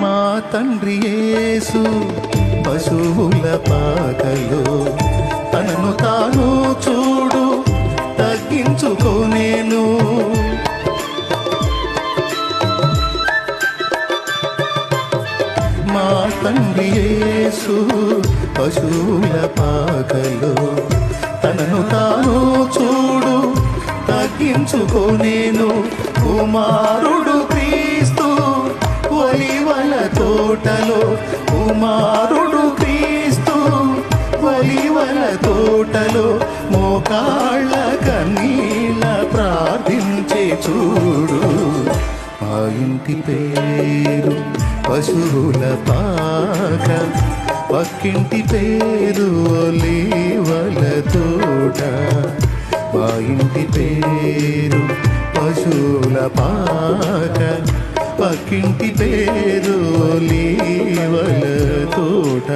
మా తండ్రి యేసు పశువుల పాకలో. తనను తాను చూడు తగ్గించుకోనేను మా తండ్రి యేసు పశువుల పాకలో. తనను తాను చూడు తగ్గించుకోనేను కుమారుడు తోటలో కుమారుడు క్రీస్తు. వలివల తోటలో మోకాళ్ళ కన్నీళ్ళ ప్రార్థించే చూడు. ఆ ఇంటి పేరు పశువుల పాక. పక్కింటి పేరు ఒలీవల తోట. మా ఇంటి పేరు పశువుల పాక. పక్కింటి పేరు లీవల తోట.